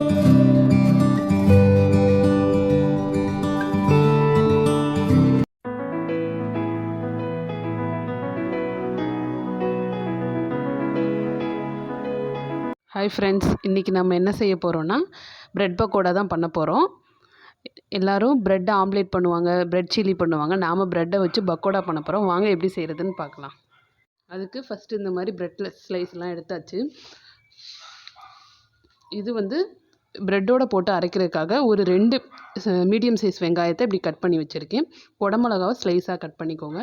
Hi friends இன்றைக்கி நம்ம என்ன செய்ய போகிறோன்னா ப்ரெட் பக்கோடா தான் பண்ண போகிறோம் எல்லோரும் ப்ரெட் ஆம்லேட் பண்ணுவாங்க ப்ரெட் சில்லி பண்ணுவாங்க நாம் ப்ரெட்டை வச்சு பக்கோடா பண்ண போகிறோம் வாங்க எப்படி செய்கிறதுன்னு பார்க்கலாம். அதுக்கு ஃபஸ்ட்டு இந்த மாதிரி ப்ரெட்டில் ஸ்லைஸ்லாம் எடுத்தாச்சு. இது வந்து ப்ரெட்டோட போட்டு அரைக்கிறதுக்காக ஒரு ரெண்டு மீடியம் சைஸ் வெங்காயத்தை இப்படி கட் பண்ணி வச்சுருக்கேன். குடமிளகாவை ஸ்லைஸாக கட் பண்ணிக்கோங்க.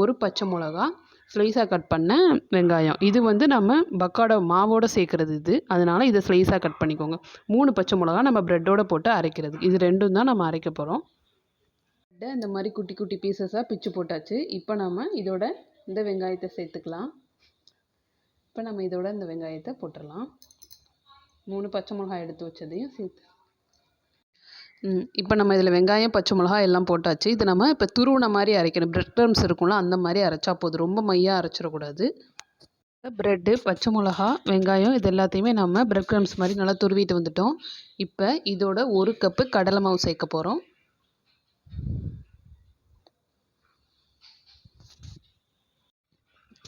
ஒரு பச்சை மிளகா ஸ்லைஸாக கட் பண்ண வெங்காயம். இது வந்து நம்ம பக்காடோ மாவோடு சேர்க்குறது இது. அதனால் இதை ஸ்லைஸாக கட் பண்ணிக்கோங்க. மூணு பச்சை மிளகா நம்ம ப்ரெட்டோடு போட்டு அரைக்கிறது. இது ரெண்டும் தான் நம்ம அரைக்க போகிறோம் ப்ரெட்டை இந்த மாதிரி குட்டி குட்டி பீசஸாக பிச்சு போட்டாச்சு. இப்போ நம்ம இதோட இந்த வெங்காயத்தை சேர்த்துக்கலாம். இப்போ நம்ம இதோட இந்த வெங்காயத்தை போட்டுடலாம். மூணு பச்சை மிளகாய் எடுத்து வச்சதையும் சேர்த்து. இப்போ நம்ம இதில் வெங்காயம் பச்சை மிளகா எல்லாம் போட்டாச்சு. இது நம்ம இப்போ துருவின மாதிரி அரைக்கணும். ப்ரெட் க்ரம்ஸ் இருக்கும்ல அந்த மாதிரி அரைச்சா போதும். ரொம்ப மையாக அரைச்சிடக்கூடாது. ப்ரெட்டு பச்சை மிளகா வெங்காயம் இது எல்லாத்தையுமே நம்ம ப்ரெட் க்ரம்ஸ் மாதிரி நல்லா துருவிட்டு வந்துட்டோம். இப்போ இதோட ஒரு கப்பு கடலை மாவு சேர்க்க போகிறோம்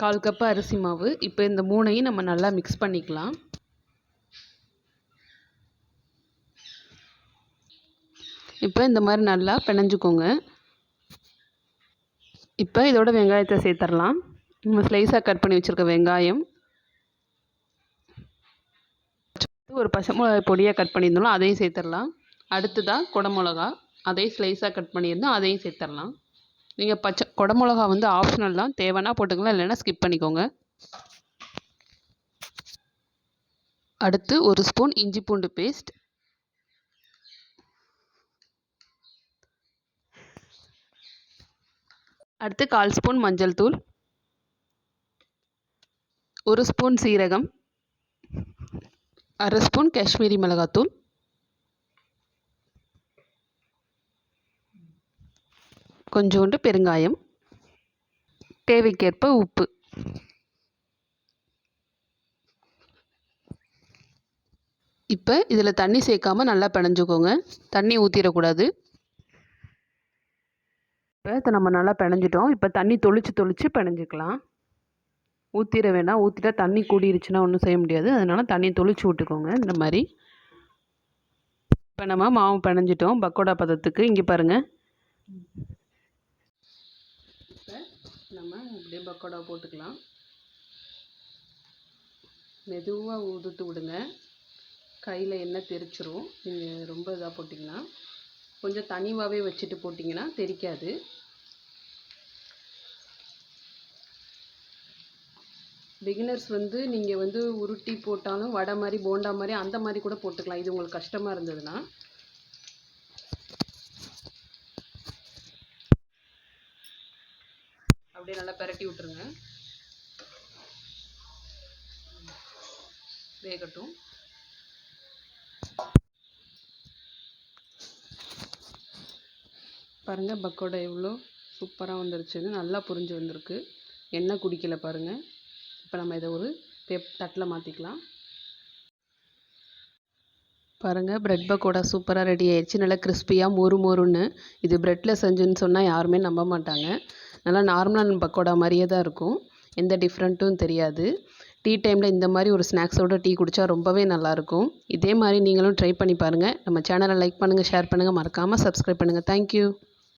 கால் கப்பு அரிசி மாவு. இப்போ இந்த மூணையும் நம்ம நல்லா மிக்ஸ் பண்ணிக்கலாம். இப்போ இந்த மாதிரி நல்லா பிணைஞ்சிக்கோங்க. இப்போ இதோட வெங்காயத்தை சேர்த்துடலாம் நம்ம ஸ்லைஸாக கட் பண்ணி வச்சுருக்க வெங்காயம். ஒரு பச்சை மிளகாய் பொடியாக கட் பண்ணியிருந்தோம் அதையும் சேர்த்துடலாம் அடுத்ததாக குடமிளகா அதையும் ஸ்லைஸாக கட் பண்ணியிருந்தோம் அதையும் சேர்த்துடலாம் நீங்கள் பச்சை குடமிளகா வந்து ஆப்ஷனல் தான். தேவைன்னா போட்டுக்கலாம் இல்லைன்னா ஸ்கிப் பண்ணிக்கோங்க. அடுத்து ஒரு ஸ்பூன் இஞ்சி பூண்டு பேஸ்ட் அடுத்து கால் ஸ்பூன் மஞ்சள் தூள். ஒரு ஸ்பூன் சீரகம். அரை ஸ்பூன் காஷ்மீரி மிளகாத்தூள் கொஞ்சோண்டு பெருங்காயம். தேவைக்கேற்ப உப்பு. இப்போ இதில் தண்ணி சேர்க்காமல் நல்லா பிணைஞ்சுக்கோங்க. தண்ணி ஊற்றிடக்கூடாது இப்போ இதை நம்ம நல்லா பிணைஞ்சிட்டோம் இப்போ தண்ணி தொளிச்சு தொளிச்சு பிணைஞ்சிக்கலாம் ஊற்றிட வேணாம் ஊற்றிட்டா தண்ணி கூடிருச்சுன்னா ஒன்றும் செய்ய முடியாது. அதனால் தண்ணி தொளிச்சு விட்டுக்கோங்க. இந்த மாதிரி. இப்போ நம்ம மாவு பிணைஞ்சிட்டோம் பக்கோடா பதத்துக்கு இங்கே பாருங்கள் இப்போ நம்ம அப்படியே பக்கோடா போட்டுக்கலாம். மெதுவாக ஊதுத்து விடுங்க. கையில் எண்ணெய் தெரிச்சிரும். நீங்கள் ரொம்ப இதாக போட்டிங்கன்னா கொஞ்சம் தனிவாகவே வச்சுட்டு போட்டிங்கன்னா தெரிக்காது. பிகினர்ஸ் வந்து நீங்கள் வந்து உருட்டி போட்டாலும் வடை மாதிரி போண்டா மாதிரி அந்த மாதிரி கூட போட்டுக்கலாம். இது உங்களுக்கு கஷ்டமாக இருந்ததுன்னா. அப்படியே நல்லா பெரட்டி விட்டுருங்க. வேகட்டும். பாருங்கள் பக்கோடா எவ்வளோ சூப்பராக வந்துருச்சுன்னு நல்லா புரிஞ்சு வந்திருக்கு. எண்ணெய் குடிக்கல பாருங்கள் இப்போ நம்ம இதை ஒரு பேப் தட்டில் மாற்றிக்கலாம். பாருங்கள் ப்ரெட் பக்கோடா சூப்பராக ரெடி ஆயிடுச்சு. நல்லா கிறிஸ்பியாக மொறு மொறுன்னு. இது ப்ரெட்டில் செஞ்சுன்னு சொன்னால் யாருமே நம்ப மாட்டாங்க. நல்லா நார்மலான பக்கோடா மாதிரியே தான் இருக்கும். எந்த டிஃப்ரெண்ட்டும் தெரியாது. டீ டைமில் இந்த மாதிரி ஒரு ஸ்நாக்ஸோட டீ குடித்தா ரொம்பவே நல்லாயிருக்கும் இதே மாதிரி நீங்களும் ட்ரை பண்ணி பாருங்கள் நம்ம சேனலை லைக் பண்ணுங்கள் ஷேர் பண்ணுங்கள் மறக்காமல் சப்ஸ்கிரைப் பண்ணுங்கள் தேங்க்யூ